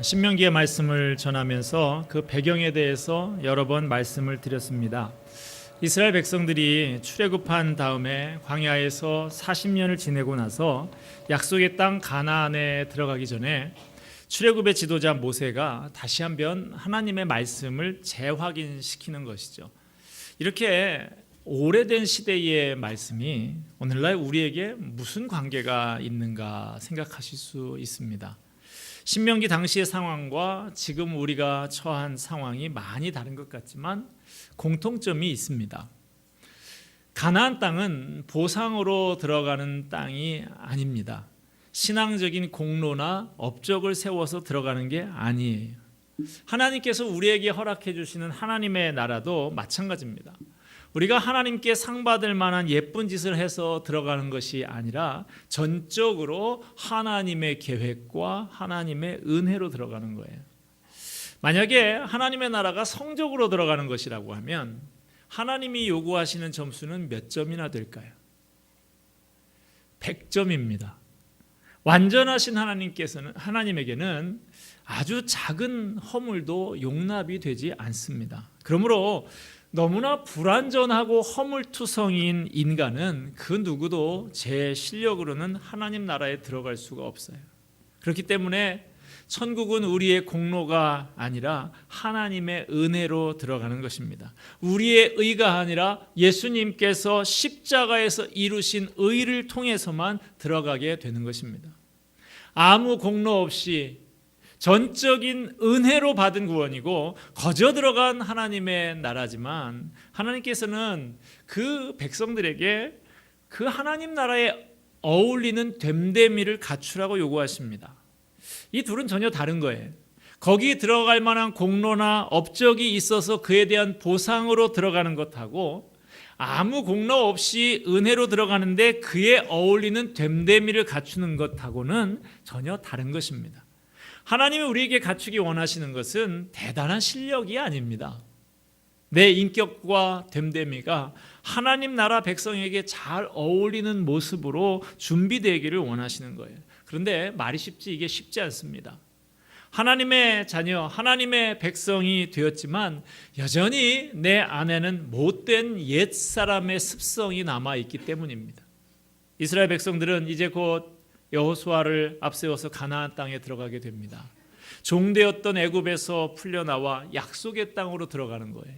신명기의 말씀을 전하면서 그 배경에 대해서 여러 번 말씀을 드렸습니다. 이스라엘 백성들이 출애굽한 다음에 광야에서 40년을 지내고 나서 약속의 땅 가나안에 들어가기 전에 출애굽의 지도자 모세가 다시 한번 하나님의 말씀을 재확인시키는 것이죠. 이렇게 오래된 시대의 말씀이 오늘날 우리에게 무슨 관계가 있는가 생각하실 수 있습니다. 신명기 당시의 상황과 지금 우리가 처한 상황이 많이 다른 것 같지만 공통점이 있습니다. 가나안 땅은 보상으로 들어가는 땅이 아닙니다. 신앙적인 공로나 업적을 세워서 들어가는 게 아니에요. 하나님께서 우리에게 허락해 주시는 하나님의 나라도 마찬가지입니다. 우리가 하나님께 상 받을 만한 예쁜 짓을 해서 들어가는 것이 아니라 전적으로 하나님의 계획과 하나님의 은혜로 들어가는 거예요. 만약에 하나님의 나라가 성적으로 들어가는 것이라고 하면 하나님이 요구하시는 점수는 몇 점이나 될까요? 100점입니다. 완전하신 하나님께서는 하나님에게는 아주 작은 허물도 용납이 되지 않습니다. 그러므로 너무나 불완전하고 허물투성인 인간은 그 누구도 제 실력으로는 하나님 나라에 들어갈 수가 없어요. 그렇기 때문에 천국은 우리의 공로가 아니라 하나님의 은혜로 들어가는 것입니다. 우리의 의가 아니라 예수님께서 십자가에서 이루신 의를 통해서만 들어가게 되는 것입니다. 아무 공로 없이 전적인 은혜로 받은 구원이고 거저 들어간 하나님의 나라지만 하나님께서는 그 백성들에게 그 하나님 나라에 어울리는 됨됨이를 갖추라고 요구하십니다. 이 둘은 전혀 다른 거예요. 거기 들어갈 만한 공로나 업적이 있어서 그에 대한 보상으로 들어가는 것하고 아무 공로 없이 은혜로 들어가는데 그에 어울리는 됨됨이를 갖추는 것하고는 전혀 다른 것입니다. 하나님이 우리에게 갖추기 원하시는 것은 대단한 실력이 아닙니다. 내 인격과 됨됨이가 하나님 나라 백성에게 잘 어울리는 모습으로 준비되기를 원하시는 거예요. 그런데 말이 쉽지 이게 쉽지 않습니다. 하나님의 자녀, 하나님의 백성이 되었지만 여전히 내 안에는 못된 옛 사람의 습성이 남아 있기 때문입니다. 이스라엘 백성들은 이제 곧 여호수아를 앞세워서 가나안 땅에 들어가게 됩니다. 종되었던 애굽에서 풀려나와 약속의 땅으로 들어가는 거예요.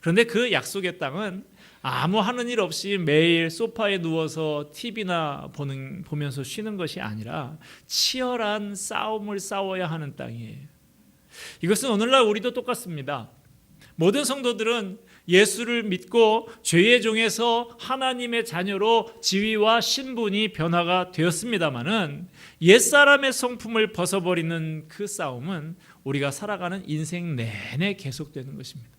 그런데 그 약속의 땅은 아무 하는 일 없이 매일 소파에 누워서 TV나 보는 보면서 쉬는 것이 아니라 치열한 싸움을 싸워야 하는 땅이에요. 이것은 오늘날 우리도 똑같습니다. 모든 성도들은 예수를 믿고 죄의 종에서 하나님의 자녀로 지위와 신분이 변화가 되었습니다마는 옛사람의 성품을 벗어버리는 그 싸움은 우리가 살아가는 인생 내내 계속되는 것입니다.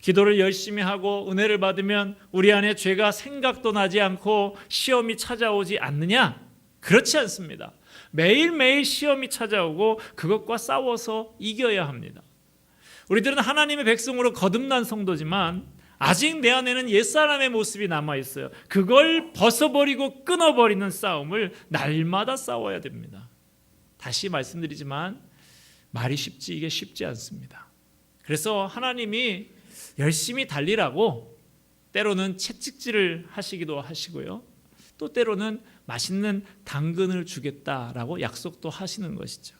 기도를 열심히 하고 은혜를 받으면 우리 안에 죄가 생각도 나지 않고 시험이 찾아오지 않느냐? 그렇지 않습니다. 매일매일 시험이 찾아오고 그것과 싸워서 이겨야 합니다. 우리들은 하나님의 백성으로 거듭난 성도지만 아직 내 안에는 옛사람의 모습이 남아 있어요. 그걸 벗어버리고 끊어버리는 싸움을 날마다 싸워야 됩니다. 다시 말씀드리지만 말이 쉽지 이게 쉽지 않습니다. 그래서 하나님이 열심히 달리라고 때로는 채찍질을 하시기도 하시고요. 또 때로는 맛있는 당근을 주겠다라고 약속도 하시는 것이죠.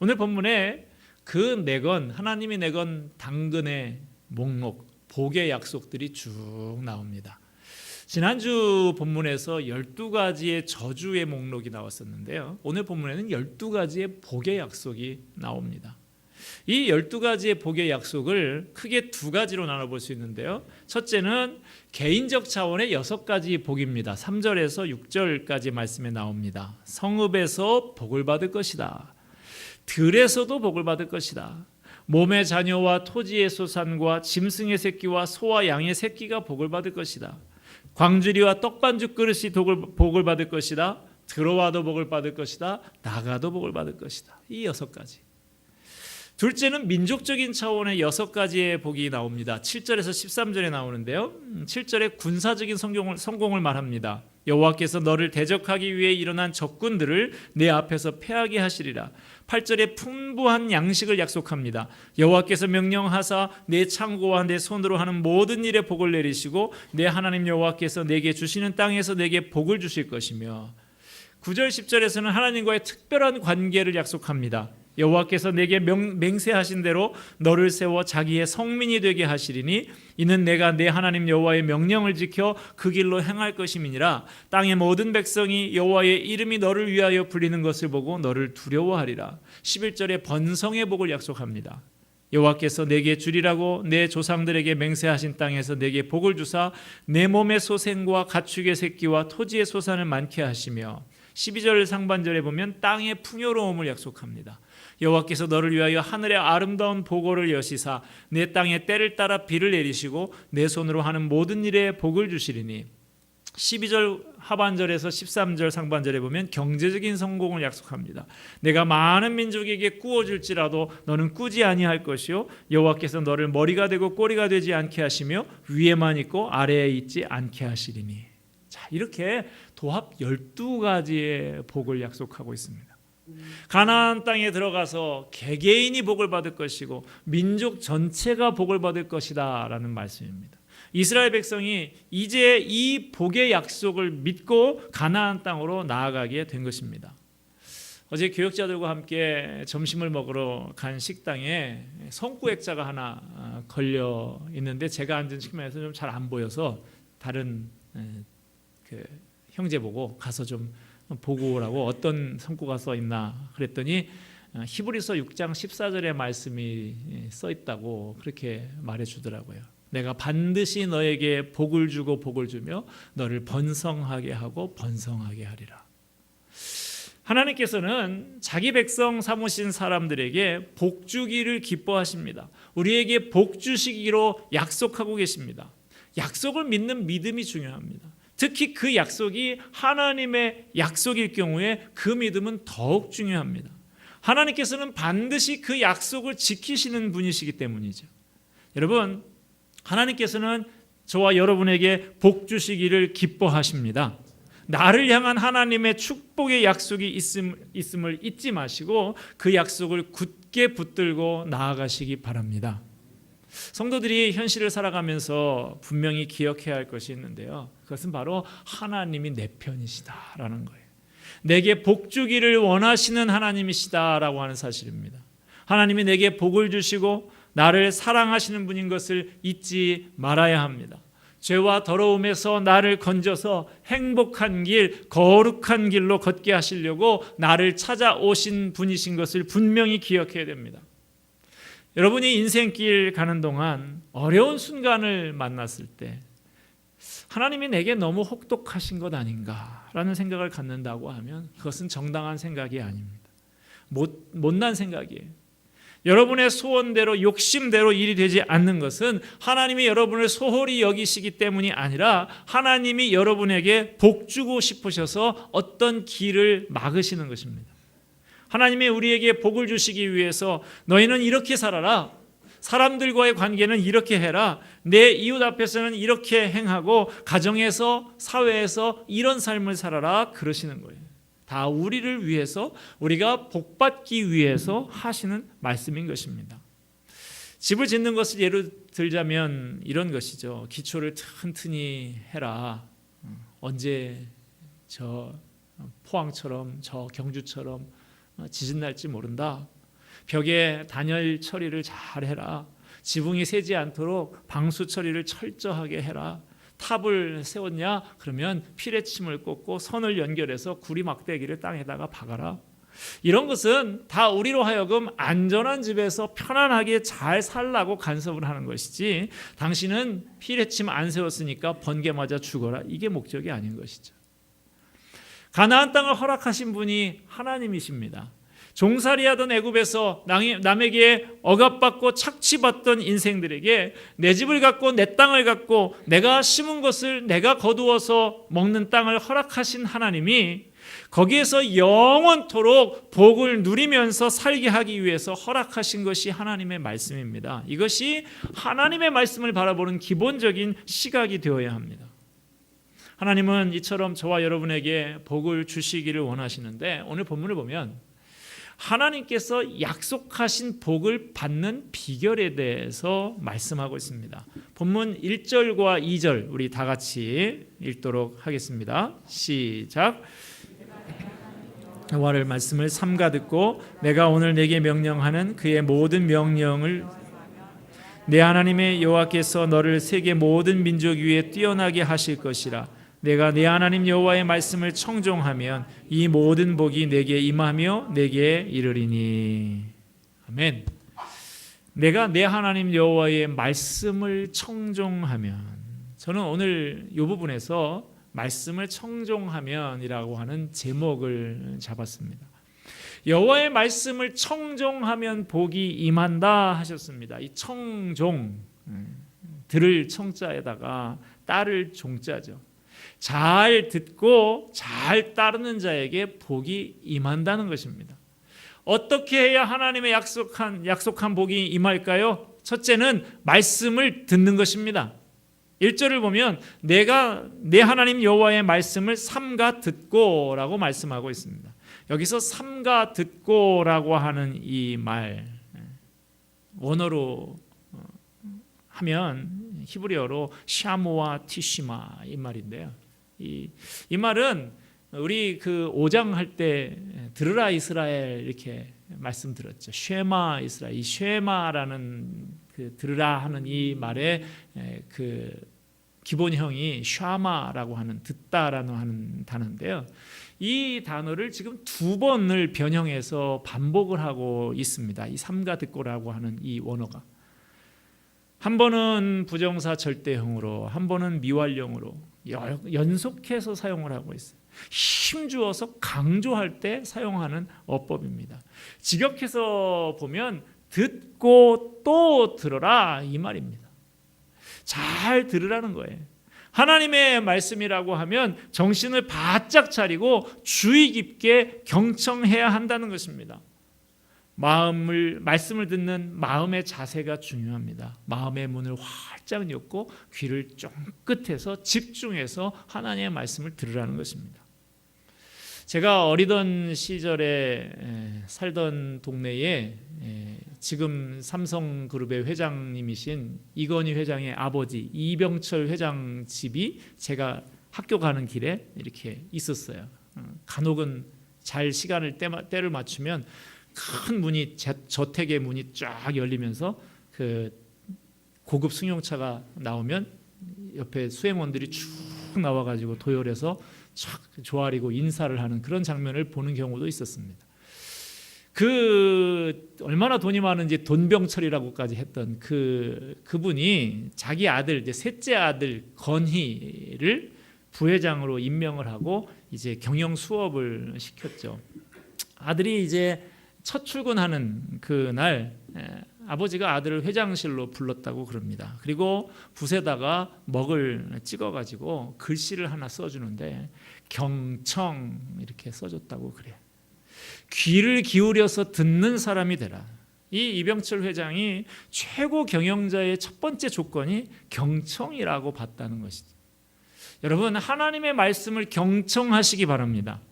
오늘 본문에 그 내건 하나님이 내건 당근의 목록 복의 약속들이 쭉 나옵니다. 지난주 본문에서 12가지의 저주의 목록이 나왔었는데요. 오늘 본문에는 12가지의 복의 약속이 나옵니다. 이 12가지의 복의 약속을 크게 두 가지로 나눠 볼 수 있는데요. 첫째는 개인적 차원의 여섯 가지 복입니다. 3절에서 6절까지 말씀에 나옵니다. 성읍에서 복을 받을 것이다. 들에서도 복을 받을 것이다. 몸의 자녀와 토지의 소산과 짐승의 새끼와 소와 양의 새끼가 복을 받을 것이다. 광주리와 떡반죽 그릇이 복을 받을 것이다. 들어와도 복을 받을 것이다. 나가도 복을 받을 것이다. 이 여섯 가지. 둘째는 민족적인 차원의 여섯 가지의 복이 나옵니다. 7절에서 13절에 나오는데요. 7절에 군사적인 성공을, 성공을 말합니다. 여호와께서 너를 대적하기 위해 일어난 적군들을 내 앞에서 패하게 하시리라. 8절에 풍부한 양식을 약속합니다. 여호와께서 명령하사 내 창고와 내 손으로 하는 모든 일에 복을 내리시고 내 하나님 여호와께서 내게 주시는 땅에서 내게 복을 주실 것이며 9절 10절에서는 하나님과의 특별한 관계를 약속합니다. 여호와께서 내게 명, 맹세하신 대로 너를 세워 자기의 성민이 되게 하시리니 이는 내가 내 하나님 여호와의 명령을 지켜 그 길로 행할 것임이니라 땅의 모든 백성이 여호와의 이름이 너를 위하여 불리는 것을 보고 너를 두려워하리라 11절에 번성의 복을 약속합니다. 여호와께서 내게 주리라고 내 조상들에게 맹세하신 땅에서 내게 복을 주사 내 몸의 소생과 가축의 새끼와 토지의 소산을 많게 하시며 12절 상반절에 보면 땅의 풍요로움을 약속합니다. 여호와께서 너를 위하여 하늘의 아름다운 보고를 여시사 내 땅에 때를 따라 비를 내리시고 내 손으로 하는 모든 일에 복을 주시리니 12절 하반절에서 13절 상반절에 보면 경제적인 성공을 약속합니다. 내가 많은 민족에게 꾸어 줄지라도 너는 꾸지 아니할 것이요 여호와께서 너를 머리가 되고 꼬리가 되지 않게 하시며 위에만 있고 아래에 있지 않게 하시리니. 자, 이렇게 도합 12가지의 복을 약속하고 있습니다. 가나안 땅에 들어가서 개개인이 복을 받을 것이고 민족 전체가 복을 받을 것이다라는 말씀입니다. 이스라엘 백성이 이제 이 복의 약속을 믿고 가나안 땅으로 나아가게 된 것입니다. 어제 교역자들과 함께 점심을 먹으러 간 식당에 성구액자가 하나 어, 걸려 있는데 제가 앉은 측면에서 좀 잘 안 보여서 다른 에, 그 형제 보고 가서 좀 보고 오라고 어떤 성구가 써 있나 그랬더니 어, 히브리서 6장 14절의 말씀이 써 있다고 그렇게 말해 주더라고요. 내가 반드시 너에게 복을 주고 복을 주며 너를 번성하게 하고 번성하게 하리라. 하나님께서는 자기 백성 삼으신 사람들에게 복 주기를 기뻐하십니다. 우리에게 복 주시기로 약속하고 계십니다. 약속을 믿는 믿음이 중요합니다. 특히 그 약속이 하나님의 약속일 경우에 그 믿음은 더욱 중요합니다. 하나님께서는 반드시 그 약속을 지키시는 분이시기 때문이죠. 여러분, 하나님께서는 저와 여러분에게 복 주시기를 기뻐하십니다. 나를 향한 하나님의 축복의 약속이 있음, 있음을 잊지 마시고 그 약속을 굳게 붙들고 나아가시기 바랍니다. 성도들이 현실을 살아가면서 분명히 기억해야 할 것이 있는데요. 그것은 바로 하나님이 내 편이시다라는 거예요. 내게 복 주기를 원하시는 하나님이시다라고 하는 사실입니다. 하나님이 내게 복을 주시고 나를 사랑하시는 분인 것을 잊지 말아야 합니다. 죄와 더러움에서 나를 건져서 행복한 길, 거룩한 길로 걷게 하시려고 나를 찾아오신 분이신 것을 분명히 기억해야 됩니다. 여러분이 인생길 가는 동안 어려운 순간을 만났을 때 하나님이 내게 너무 혹독하신 것 아닌가라는 생각을 갖는다고 하면 그것은 정당한 생각이 아닙니다. 못, 못난 생각이에요. 여러분의 소원대로 욕심대로 일이 되지 않는 것은 하나님이 여러분을 소홀히 여기시기 때문이 아니라 하나님이 여러분에게 복 주고 싶으셔서 어떤 길을 막으시는 것입니다. 하나님이 우리에게 복을 주시기 위해서 너희는 이렇게 살아라. 사람들과의 관계는 이렇게 해라. 내 이웃 앞에서는 이렇게 행하고 가정에서 사회에서 이런 삶을 살아라 그러시는 거예요. 다 우리를 위해서 우리가 복 받기 위해서 하시는 말씀인 것입니다. 집을 짓는 것을 예로 들자면 이런 것이죠. 기초를 튼튼히 해라. 언제 저 포항처럼 저 경주처럼 지진 날지 모른다. 벽에 단열 처리를 잘 해라. 지붕이 새지 않도록 방수 처리를 철저하게 해라. 탑을 세웠냐? 그러면 피레침을 꽂고 선을 연결해서 구리 막대기를 땅에다가 박아라. 이런 것은 다 우리로 하여금 안전한 집에서 편안하게 잘 살라고 간섭을 하는 것이지 당신은 피레침 안 세웠으니까 번개 맞아 죽어라. 이게 목적이 아닌 것이죠. 가나안 땅을 허락하신 분이 하나님이십니다. 종살이하던 애굽에서 남에게 억압받고 착취받던 인생들에게 내 집을 갖고 내 땅을 갖고 내가 심은 것을 내가 거두어서 먹는 땅을 허락하신 하나님이 거기에서 영원토록 복을 누리면서 살게 하기 위해서 허락하신 것이 하나님의 말씀입니다. 이것이 하나님의 말씀을 바라보는 기본적인 시각이 되어야 합니다. 하나님은 이처럼 저와 여러분에게 복을 주시기를 원하시는데 오늘 본문을 보면 하나님께서 약속하신 복을 받는 비결에 대해서 말씀하고 있습니다. 본문 1절과 2절 우리 다 같이 읽도록 하겠습니다. 시작. 여호와를 말씀을 삼가 듣고 내가 오늘 내게 명령하는 그의 모든 명령을 내 하나님의 여호와께서 너를 세계 모든 민족 위에 뛰어나게 하실 것이라 내가 내 하나님 여호와의 말씀을 청종하면 이 모든 복이 내게 임하며 내게 이르리니 아멘. 내가 내 하나님 여호와의 말씀을 청종하면 저는 오늘 이 부분에서 말씀을 청종하면이라고 하는 제목을 잡았습니다. 여호와의 말씀을 청종하면 복이 임한다 하셨습니다. 이 청종 들을 청자에다가 따를 종자죠. 잘 듣고 잘 따르는 자에게 복이 임한다는 것입니다. 어떻게 해야 하나님의 약속한 약속한 복이 임할까요? 첫째는 말씀을 듣는 것입니다. 1절을 보면 내가 내 하나님 여호와의 말씀을 삼가 듣고라고 말씀하고 있습니다. 여기서 삼가 듣고라고 하는 이 말 원어로 어, 하면 히브리어로 샤모와 티시마 이 말인데요. 이, 이 말은 우리 그 5장 할 때 들으라 이스라엘 이렇게 말씀 들었죠. 쉐마 이스라엘. 이 쉐마라는 그 들으라 하는 이 말의 그 기본형이 샤마라고 하는 듣다라는 하는 단어인데요. 이 단어를 지금 두 번을 변형해서 반복을 하고 있습니다. 이 삼가 듣고라고 하는 이 원어가 한 번은 부정사 절대형으로, 한 번은 미완령으로 연속해서 사용을 하고 있어요. 힘주어서 강조할 때 사용하는 어법입니다. 직역해서 보면 듣고 또 들어라 이 말입니다. 잘 들으라는 거예요. 하나님의 말씀이라고 하면 정신을 바짝 차리고 주의 깊게 경청해야 한다는 것입니다. 마음을 말씀을 듣는 마음의 자세가 중요합니다. 마음의 문을 활짝 열고 귀를 쫑긋해서 집중해서 하나님의 말씀을 들으라는 것입니다. 제가 어리던 시절에 살던 동네에 지금 삼성그룹의 회장님이신 이건희 회장의 아버지 이병철 회장 집이 제가 학교 가는 길에 이렇게 있었어요. 어, 간혹은 잘 시간을 때를 맞추면 큰 문이 저택의 문이 쫙 열리면서 그 고급 승용차가 나오면 옆에 수행원들이 쭉 나와가지고 도열해서 촥 조아리고 인사를 하는 그런 장면을 보는 경우도 있었습니다. 그 얼마나 돈이 많은지 돈병철이라고까지 했던 그 그분이 자기 아들 이제 셋째 아들 건희를 부회장으로 임명을 하고 이제 경영 수업을 시켰죠. 아들이 이제 첫 출근하는 그날 아버지가 아들을 회장실로 불렀다고 그럽니다. 그리고 붓에다가 먹을 찍어가지고 글씨를 하나 써주는데 경청 이렇게 써줬다고 그래요. 귀를 기울여서 듣는 사람이 되라. 이 이병철 회장이 최고 경영자의 첫 번째 조건이 경청이라고 봤다는 것이죠. 여러분 하나님의 말씀을 경청하시기 바랍니다.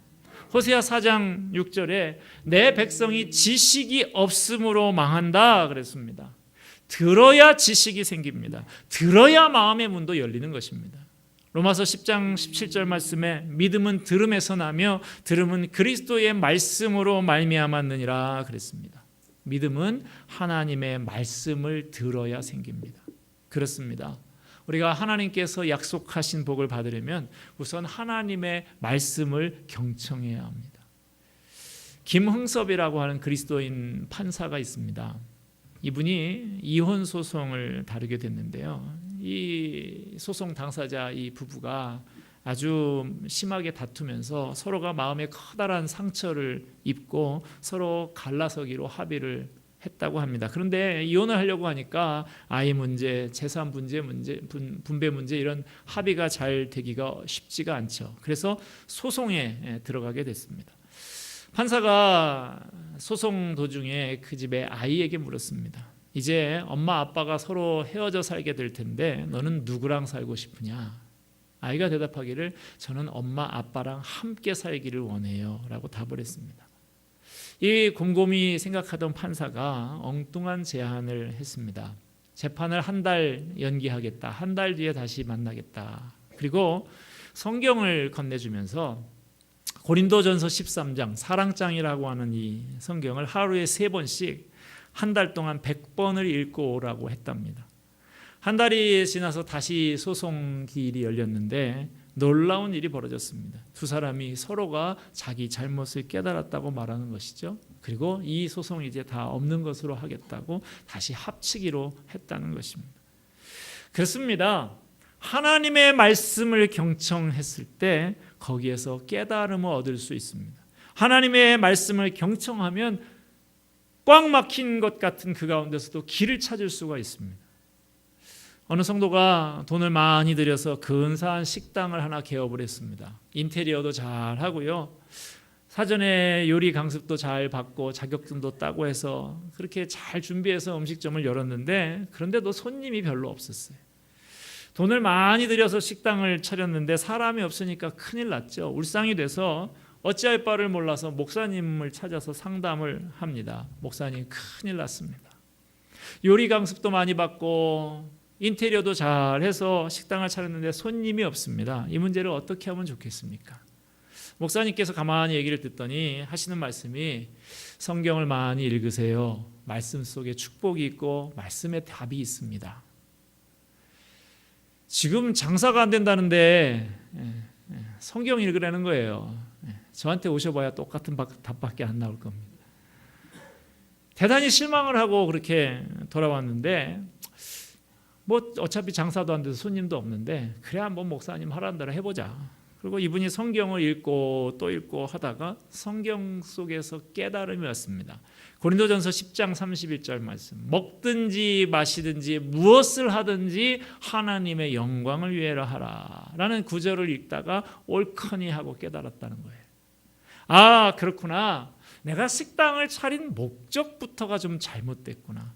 호세아 4장 6절에 내 백성이 지식이 없음으로 망한다 그랬습니다. 들어야 지식이 생깁니다. 들어야 마음의 문도 열리는 것입니다. 로마서 10장 17절 말씀에 믿음은 들음에서 나며 들음은 그리스도의 말씀으로 말미암았느니라 그랬습니다. 믿음은 하나님의 말씀을 들어야 생깁니다. 그렇습니다. 우리가 하나님께서 약속하신 복을 받으려면 우선 하나님의 말씀을 경청해야 합니다. 김흥섭이라고 하는 그리스도인 판사가 있습니다. 이분이 이혼 소송을 다루게 됐는데요. 이 소송 당사자 이 부부가 아주 심하게 다투면서 서로가 마음에 커다란 상처를 입고 서로 갈라서기로 합의를 했다고 합니다. 그런데 이혼을 하려고 하니까 아이 문제, 재산 문제, 문제 분, 분배 문제 이런 합의가 잘 되기가 쉽지가 않죠. 그래서 소송에 예, 들어가게 됐습니다. 판사가 소송 도중에 그 집의 아이에게 물었습니다. 이제 엄마 아빠가 서로 헤어져 살게 될 텐데 너는 누구랑 살고 싶으냐? 아이가 대답하기를 저는 엄마 아빠랑 함께 살기를 원해요라고 답을 했습니다. 이 곰곰이 생각하던 판사가 엉뚱한 제안을 했습니다. 재판을 한 달 연기하겠다. 한 달 뒤에 다시 만나겠다. 그리고 성경을 건네주면서 고린도전서 13장 사랑장이라고 하는 이 성경을 하루에 세 번씩 한 달 동안 100번을 읽고 오라고 했답니다. 한 달이 지나서 다시 소송 기일이 열렸는데 놀라운 일이 벌어졌습니다. 두 사람이 서로가 자기 잘못을 깨달았다고 말하는 것이죠. 그리고 이 소송이 이제 다 없는 것으로 하겠다고 다시 합치기로 했다는 것입니다. 그렇습니다. 하나님의 말씀을 경청했을 때 거기에서 깨달음을 얻을 수 있습니다. 하나님의 말씀을 경청하면 꽉 막힌 것 같은 그 가운데서도 길을 찾을 수가 있습니다. 어느 성도가 돈을 많이 들여서 근사한 식당을 하나 개업을 했습니다. 인테리어도 잘 하고요. 사전에 요리 강습도 잘 받고 자격증도 따고 해서 그렇게 잘 준비해서 음식점을 열었는데 그런데도 손님이 별로 없었어요. 돈을 많이 들여서 식당을 차렸는데 사람이 없으니까 큰일 났죠. 울상이 돼서 어찌할 바를 몰라서 목사님을 찾아서 상담을 합니다. 목사님 큰일 났습니다. 요리 강습도 많이 받고 인테리어도 잘 해서 식당을 차렸는데 손님이 없습니다. 이 문제를 어떻게 하면 좋겠습니까? 목사님께서 가만히 얘기를 듣더니 하시는 말씀이 성경을 많이 읽으세요. 말씀 속에 축복이 있고 말씀에 답이 있습니다. 지금 장사가 안 된다는데 예, 예, 성경 읽으라는 거예요. 예, 저한테 오셔봐야 똑같은 답밖에 안 나올 겁니다. 대단히 실망을 하고 그렇게 돌아왔는데 뭐 어차피 장사도 안 돼서 손님도 없는데 그래 한번 목사님 하라는 대로 해보자. 그리고 이분이 성경을 읽고 또 읽고 하다가 성경 속에서 깨달음이 왔습니다. 고린도전서 10장 31절 말씀. 먹든지 마시든지 무엇을 하든지 하나님의 영광을 위하여 하라라는 구절을 읽다가 옳거니 하고 깨달았다는 거예요. 아, 그렇구나. 내가 식당을 차린 목적부터가 좀 잘못됐구나.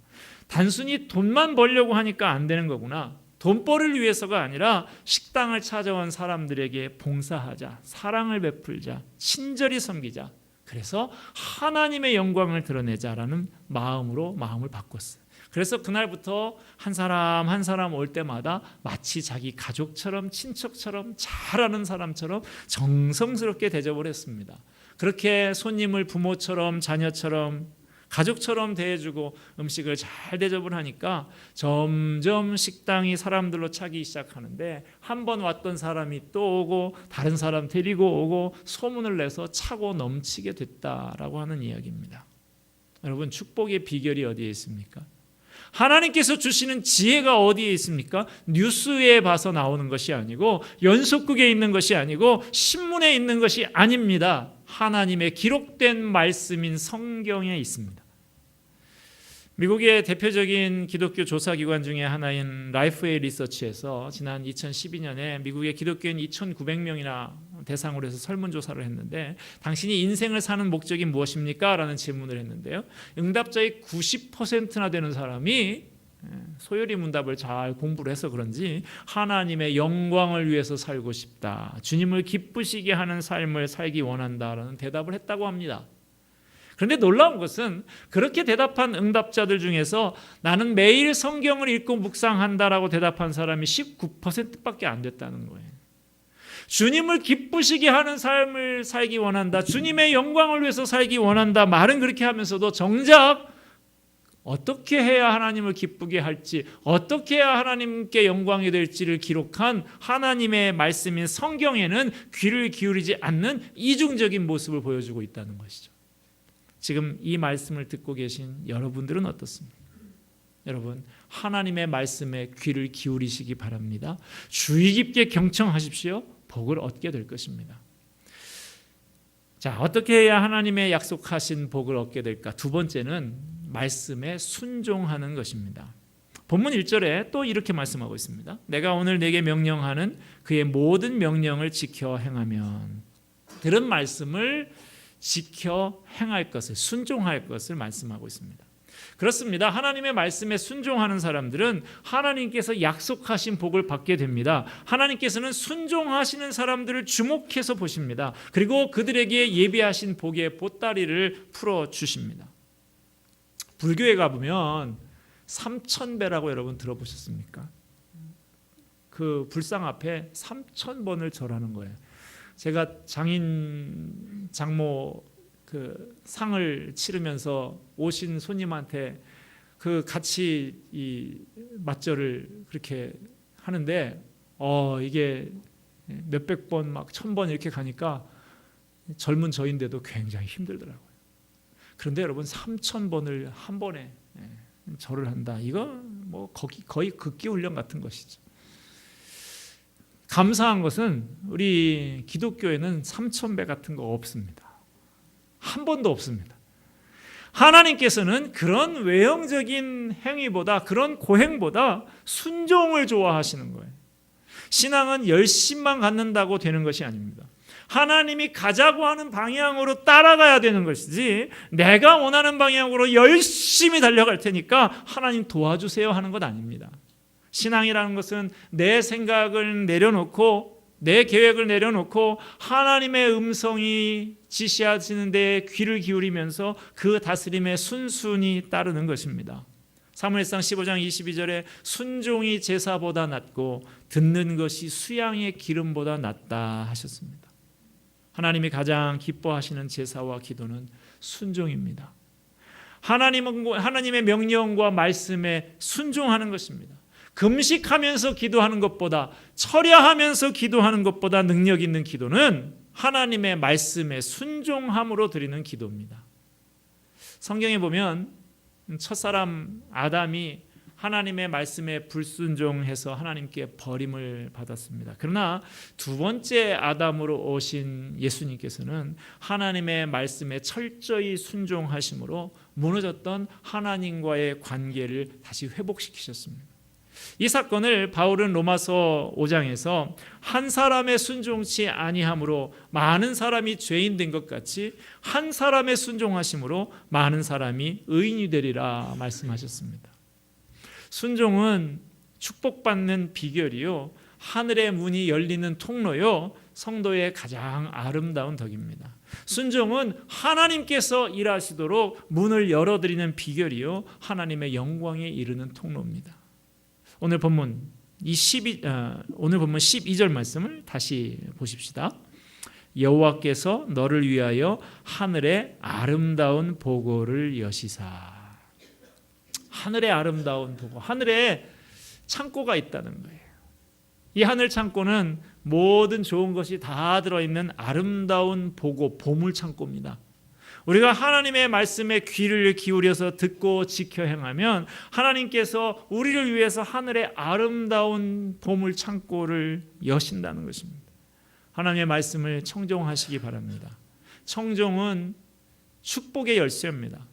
단순히 돈만 벌려고 하니까 안 되는 거구나. 돈벌이를 위해서가 아니라 식당을 찾아온 사람들에게 봉사하자, 사랑을 베풀자, 친절히 섬기자. 그래서 하나님의 영광을 드러내자라는 마음으로 마음을 바꿨어요. 그래서 그날부터 한 사람 한 사람 올 때마다 마치 자기 가족처럼 친척처럼 잘 아는 사람처럼 정성스럽게 대접을 했습니다. 그렇게 손님을 부모처럼 자녀처럼 가족처럼 대해주고 음식을 잘 대접을 하니까 점점 식당이 사람들로 차기 시작하는데 한 번 왔던 사람이 또 오고 다른 사람 데리고 오고 소문을 내서 차고 넘치게 됐다라고 하는 이야기입니다. 여러분 축복의 비결이 어디에 있습니까? 하나님께서 주시는 지혜가 어디에 있습니까? 뉴스에 봐서 나오는 것이 아니고 연속극에 있는 것이 아니고 신문에 있는 것이 아닙니다. 하나님의 기록된 말씀인 성경에 있습니다. 미국의 대표적인 기독교 조사 기관 중에 하나인 라이프웨이 리서치에서 지난 2012년에 미국의 기독교인 2,900명이나 대상으로 해서 설문 조사를 했는데 당신이 인생을 사는 목적이 무엇입니까? 라는 질문을 했는데요. 응답자의 90%나 되는 사람이 소요리 문답을 잘 공부를 해서 그런지 하나님의 영광을 위해서 살고 싶다. 주님을 기쁘시게 하는 삶을 살기 원한다라는 대답을 했다고 합니다. 그런데 놀라운 것은 그렇게 대답한 응답자들 중에서 나는 매일 성경을 읽고 묵상한다라고 대답한 사람이 19%밖에 안 됐다는 거예요. 주님을 기쁘시게 하는 삶을 살기 원한다. 주님의 영광을 위해서 살기 원한다. 말은 그렇게 하면서도 정작 어떻게 해야 하나님을 기쁘게 할지, 어떻게 해야 하나님께 영광이 될지를 기록한 하나님의 말씀인 성경에는 귀를 기울이지 않는 이중적인 모습을 보여주고 있다는 것이죠. 지금 이 말씀을 듣고 계신 여러분들은 어떻습니까? 여러분 하나님의 말씀에 귀를 기울이시기 바랍니다. 주의 깊게 경청하십시오. 복을 얻게 될 것입니다. 자, 어떻게 해야 하나님의 약속하신 복을 얻게 될까? 두 번째는 말씀에 순종하는 것입니다. 본문 1절에 또 이렇게 말씀하고 있습니다. 내가 오늘 내게 명령하는 그의 모든 명령을 지켜 행하면 들은 말씀을 지켜 행할 것을 순종할 것을 말씀하고 있습니다. 그렇습니다. 하나님의 말씀에 순종하는 사람들은 하나님께서 약속하신 복을 받게 됩니다. 하나님께서는 순종하시는 사람들을 주목해서 보십니다. 그리고 그들에게 예비하신 복의 보따리를 풀어 주십니다. 불교에 가보면 삼천배라고 여러분 들어보셨습니까? 그 불상 앞에 삼천 번을 절하는 거예요. 제가 장인 장모 그 상을 치르면서 오신 손님한테 그 같이 이 맞절을 그렇게 하는데 어 이게 몇백 번 막 천 번 이렇게 가니까 젊은 저인데도 굉장히 힘들더라고요. 그런데 여러분 삼천 번을 한 번에 예, 절을 한다. 이거 뭐 거기 거의 극기 훈련 같은 것이죠. 감사한 것은 우리 기독교에는 삼천 배 같은 거 없습니다. 한 번도 없습니다. 하나님께서는 그런 외형적인 행위보다 그런 고행보다 순종을 좋아하시는 거예요. 신앙은 열심만 갖는다고 되는 것이 아닙니다. 하나님이 가자고 하는 방향으로 따라가야 되는 것이지 내가 원하는 방향으로 열심히 달려갈 테니까 하나님 도와주세요 하는 것 아닙니다. 신앙이라는 것은 내 생각을 내려놓고 내 계획을 내려놓고 하나님의 음성이 지시하시는 데 귀를 기울이면서 그 다스림에 순순히 따르는 것입니다. 사무엘상 15장 22절에 순종이 제사보다 낫고 듣는 것이 수양의 기름보다 낫다 하셨습니다. 하나님이 가장 기뻐하시는 제사와 기도는 순종입니다. 하나님은 하나님의 명령과 말씀에 순종하는 것입니다. 금식하면서 기도하는 것보다 철야하면서 기도하는 것보다 능력 있는 기도는 하나님의 말씀에 순종함으로 드리는 기도입니다. 성경에 보면 첫사람 아담이 하나님의 말씀에 불순종해서 하나님께 버림을 받았습니다. 그러나 두 번째 아담으로 오신 예수님께서는 하나님의 말씀에 철저히 순종하심으로 무너졌던 하나님과의 관계를 다시 회복시키셨습니다. 이 사건을 바울은 로마서 5장에서 한 사람의 순종치 아니함으로 많은 사람이 죄인 된 것 같이 한 사람의 순종하심으로 많은 사람이 의인이 되리라 말씀하셨습니다. 순종은 축복받는 비결이요 하늘의 문이 열리는 통로요 성도의 가장 아름다운 덕입니다. 순종은 하나님께서 일하시도록 문을 열어드리는 비결이요 하나님의 영광에 이르는 통로입니다. 오늘 본문 이 12, 어, 오늘 본문 12절 말씀을 다시 보십시다. 여호와께서 너를 위하여 하늘의 아름다운 보고를 여시사. 하늘의 아름다운 보고, 하늘에 창고가 있다는 거예요. 이 하늘 창고는 모든 좋은 것이 다 들어있는 아름다운 보고, 보물 창고입니다. 우리가 하나님의 말씀에 귀를 기울여서 듣고 지켜 행하면 하나님께서 우리를 위해서 하늘의 아름다운 보물 창고를 여신다는 것입니다. 하나님의 말씀을 청종하시기 바랍니다. 청종은 축복의 열쇠입니다.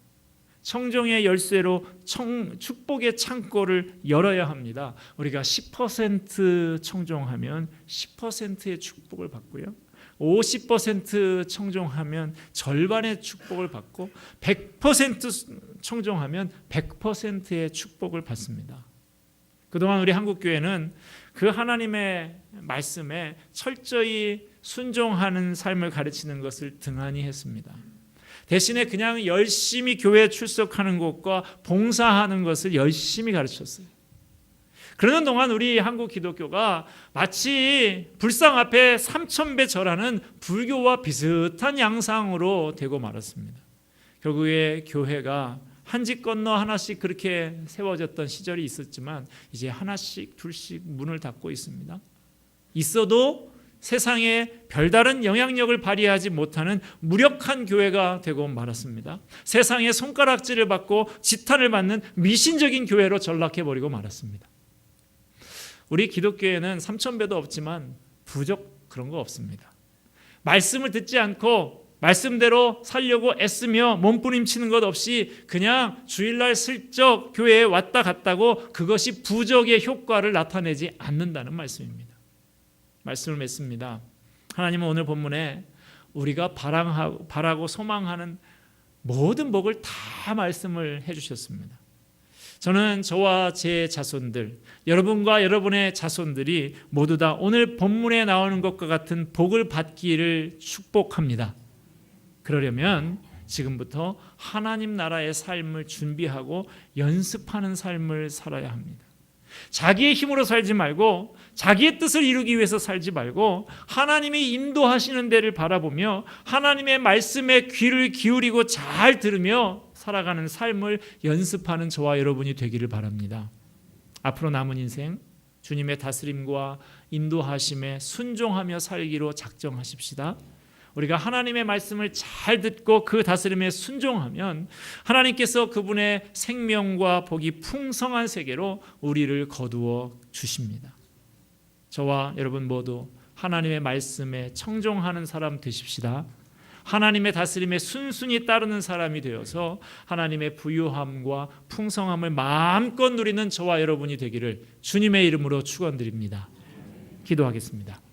청종의 열쇠로 청, 축복의 창고를 열어야 합니다. 우리가 10% 청종하면 10%의 축복을 받고요. 50% 청종하면 절반의 축복을 받고 100% 청종하면 100%의 축복을 받습니다. 그동안 우리 한국 교회는 그 하나님의 말씀에 철저히 순종하는 삶을 가르치는 것을 등한히 했습니다. 대신에 그냥 열심히 교회 출석하는 것과 봉사하는 것을 열심히 가르쳤어요. 그러는 동안 우리 한국 기독교가 마치 불상 앞에 삼천배 절하는 불교와 비슷한 양상으로 되고 말았습니다. 결국에 교회가 한 집 건너 하나씩 그렇게 세워졌던 시절이 있었지만 이제 하나씩 둘씩 문을 닫고 있습니다. 있어도 세상에 별다른 영향력을 발휘하지 못하는 무력한 교회가 되고 말았습니다. 세상에 손가락질을 받고 지탄을 받는 미신적인 교회로 전락해 버리고 말았습니다. 우리 기독교에는 삼천 배도 없지만 부족 그런 거 없습니다. 말씀을 듣지 않고 말씀대로 살려고 애쓰며 몸부림치는 것 없이 그냥 주일날 슬쩍 교회에 왔다 갔다고 그것이 부적의 효과를 나타내지 않는다는 말씀입니다. 말씀을 맺습니다. 하나님은 오늘 본문에 우리가 바랑하고, 바라고 소망하는 모든 복을 다 말씀을 해주셨습니다. 저는 저와 제 자손들, 여러분과 여러분의 자손들이 모두 다 오늘 본문에 나오는 것과 같은 복을 받기를 축복합니다. 그러려면 지금부터 하나님 나라의 삶을 준비하고 연습하는 삶을 살아야 합니다. 자기의 힘으로 살지 말고 자기의 뜻을 이루기 위해서 살지 말고 하나님이 인도하시는 데를 바라보며 하나님의 말씀에 귀를 기울이고 잘 들으며 살아가는 삶을 연습하는 저와 여러분이 되기를 바랍니다. 앞으로 남은 인생 주님의 다스림과 인도하심에 순종하며 살기로 작정하십시다. 우리가 하나님의 말씀을 잘 듣고 그 다스림에 순종하면 하나님께서 그분의 생명과 복이 풍성한 세계로 우리를 거두어 주십니다. 저와 여러분 모두 하나님의 말씀에 청종하는 사람 되십시다. 하나님의 다스림에 순순히 따르는 사람이 되어서 하나님의 부유함과 풍성함을 마음껏 누리는 저와 여러분이 되기를 주님의 이름으로 축원드립니다. 기도하겠습니다.